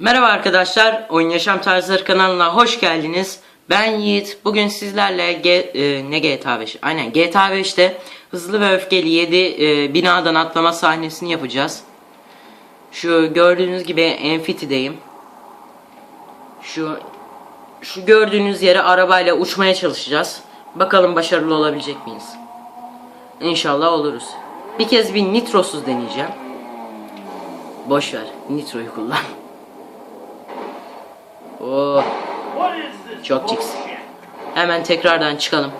Merhaba arkadaşlar, Oyun Yaşam Tarzları kanalına hoş geldiniz. Ben Yiğit. Bugün sizlerle G, e, ne GTA 5? Aynen GTA 5'te Hızlı ve Öfkeli 7 e, binadan atlama sahnesini yapacağız. Şu gördüğünüz gibi Enfiti'deyim. Şu şu gördüğünüz yere arabayla uçmaya çalışacağız. Bakalım başarılı olabilecek miyiz? İnşallah oluruz. Bir kez bir nitrosuz deneyeceğim. Boş ver. Nitroyu kullan. Oo, this çok ciks. Hemen tekrardan çıkalım.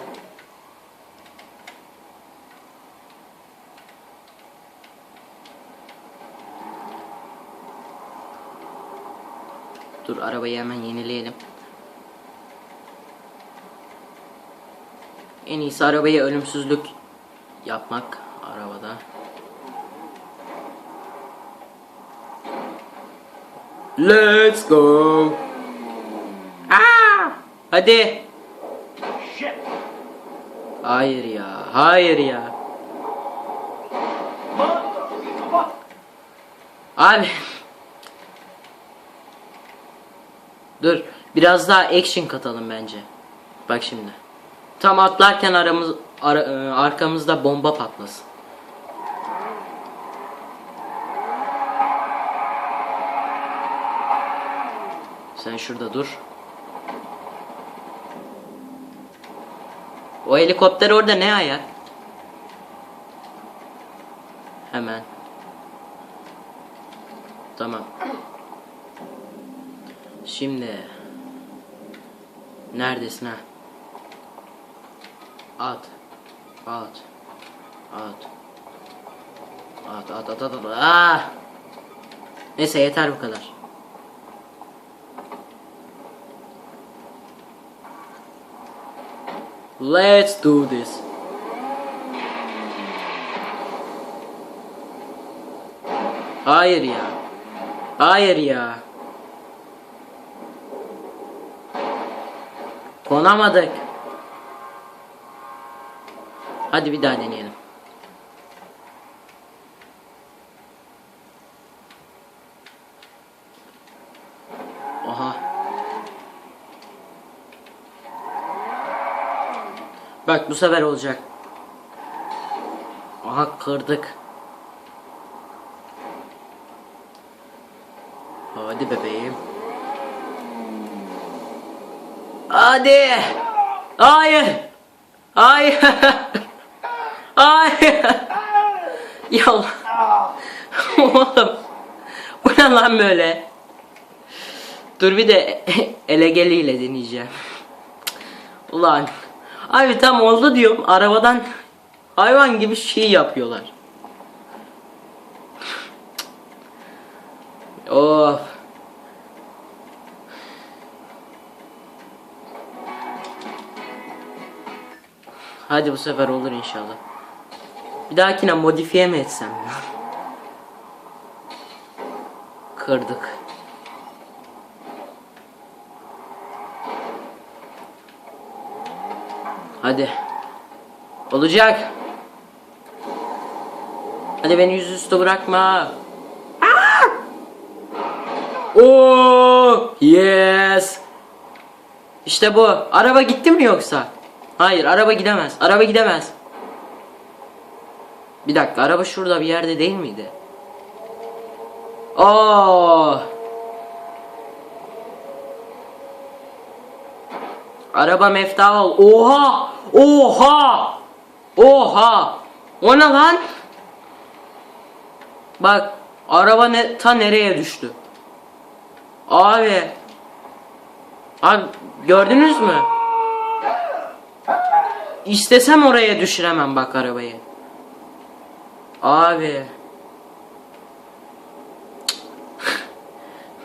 Dur arabayı hemen yenileyelim. En iyisi arabayı ölümsüzlük yapmak arabada. Let's go. Hadi. Hayır ya, hayır ya. Abi. Dur, biraz daha action katalım bence. Bak şimdi. Tam atlarken aramız ara- e, arkamızda bomba patlasın. Sen şurada dur. O helikopter orada ne ayak? Hemen. Tamam. Şimdi neredesin ha? At. At. At. At at at at at. Ah! Neyse yeter bu kadar. Let's do this. Hayır ya. Hayır ya. Konamadık. Hadi bir daha deneyelim. Oha. Bak bu sefer olacak. Aha kırdık. Hadi bebeğim. Hadi. Hayır. Hayır. Hayır. Ya. Oğlum. Bu ne lan böyle? Dur bir de elegeliyle deneyeceğim. Ulan. Abi tam oldu diyorum. Arabadan hayvan gibi şey yapıyorlar. Of. Hadi bu sefer olur inşallah. Bir dahakine modifiye mi etsem? Kırdık. Hadi. Olacak. Hadi beni yüzüstü bırakma. Aa! Oo! Yes. İşte bu. Araba gitti mi yoksa? Hayır, araba gidemez. Araba gidemez. Bir dakika, araba şurada bir yerde değil miydi? Oo! Araba mefta ol. Oha! Oha! Oha! O ne lan? Bak, araba ne ta nereye düştü? Abi. Abi gördünüz mü? İstesem oraya düşüremem bak arabayı. Abi.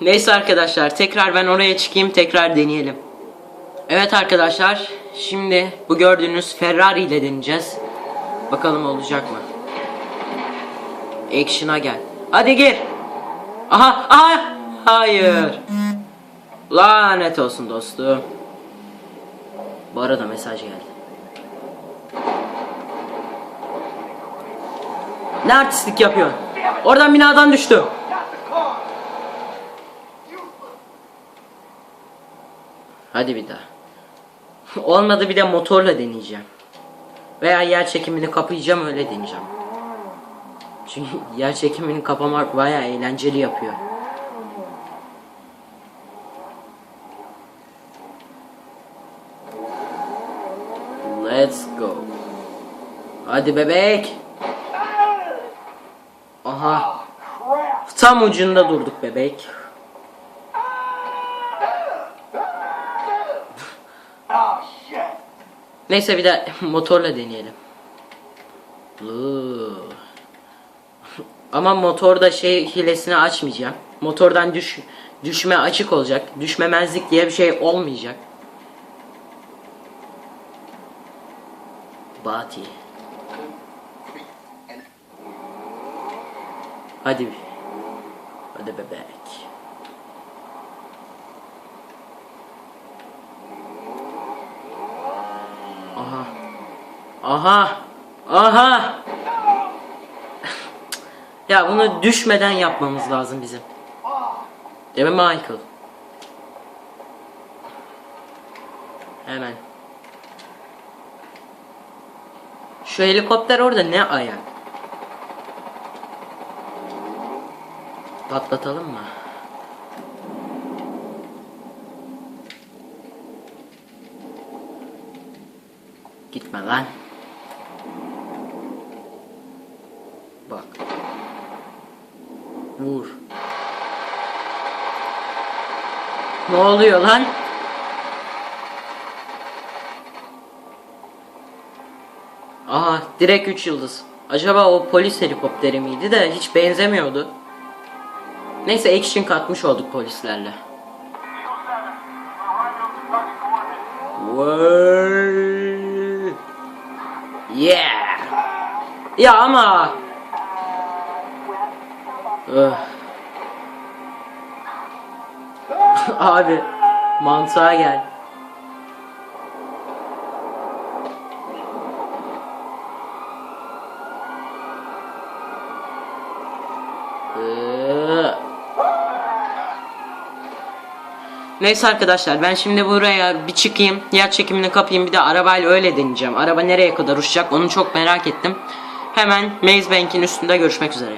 Neyse arkadaşlar tekrar ben oraya çıkayım tekrar deneyelim. Evet arkadaşlar şimdi bu gördüğünüz Ferrari ile deneyeceğiz. Bakalım olacak mı? Action'a gel. Hadi gir. Aha aha hayır. Lanet olsun dostum. Bu arada mesaj geldi. Ne artistlik yapıyorsun? Oradan binadan. You Hadi bir daha. Olmadı bir de motorla deneyeceğim. Veya yer çekimini kapayacağım öyle deneyeceğim. Çünkü yer çekimini kapamak bayağı eğlenceli yapıyor. Let's go. Hadi bebek. Aha. Tam ucunda durduk bebek. Oh, shit! Neyse bir de motorla deneyelim. Ama motorda şey hilesini açmayacağım. Motordan düş düşme açık olacak. Düşmemezlik diye bir şey olmayacak. Bati. Hadi. Hadi bebek. Aha. Aha. Aha. ya bunu düşmeden yapmamız lazım bizim. Değil mi Michael? Hemen. Şu helikopter orada ne ayak? Patlatalım mı? Gitme lan. Bak. Vur. Ne oluyor lan? Aha direkt 3 yıldız. Acaba o polis helikopteri miydi de hiç benzemiyordu. Neyse action katmış olduk polislerle. Vay. Yeah. Ya ama. Öh. Abi mantığa gel. Neyse arkadaşlar ben şimdi buraya bir çıkayım yer çekimini kapayım bir de arabayla öyle deneyeceğim. Araba nereye kadar uçacak onu çok merak ettim. Hemen Maze Bank'in üstünde görüşmek üzere.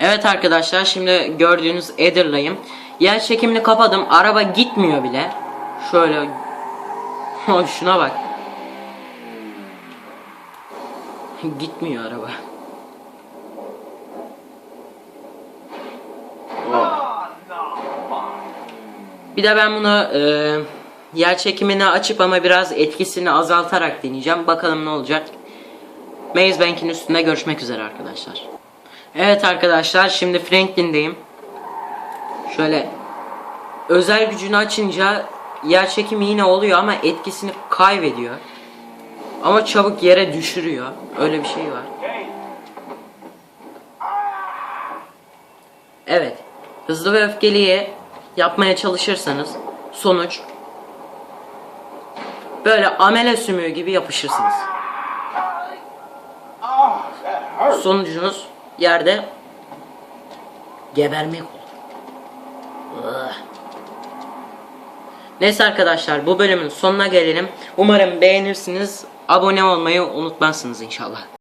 Evet arkadaşlar şimdi gördüğünüz Ether'layım yer çekimini kapadım araba gitmiyor bile. Şöyle şuna bak. Gitmiyor araba. Oh. Bir de ben bunu e, yer çekimini açıp ama biraz etkisini azaltarak deneyeceğim. Bakalım ne olacak. Maze Bank'in üstünde görüşmek üzere arkadaşlar. Evet arkadaşlar şimdi Franklin'deyim. Şöyle özel gücünü açınca yer çekimi yine oluyor ama etkisini kaybediyor. Ama çabuk yere düşürüyor. Öyle bir şey var. Evet. Hızlı ve öfkeliye yapmaya çalışırsanız sonuç böyle amele sümüğü gibi yapışırsınız. Sonucunuz yerde gebermek olur. Neyse arkadaşlar bu bölümün sonuna gelelim. Umarım beğenirsiniz. Abone olmayı unutmazsınız inşallah.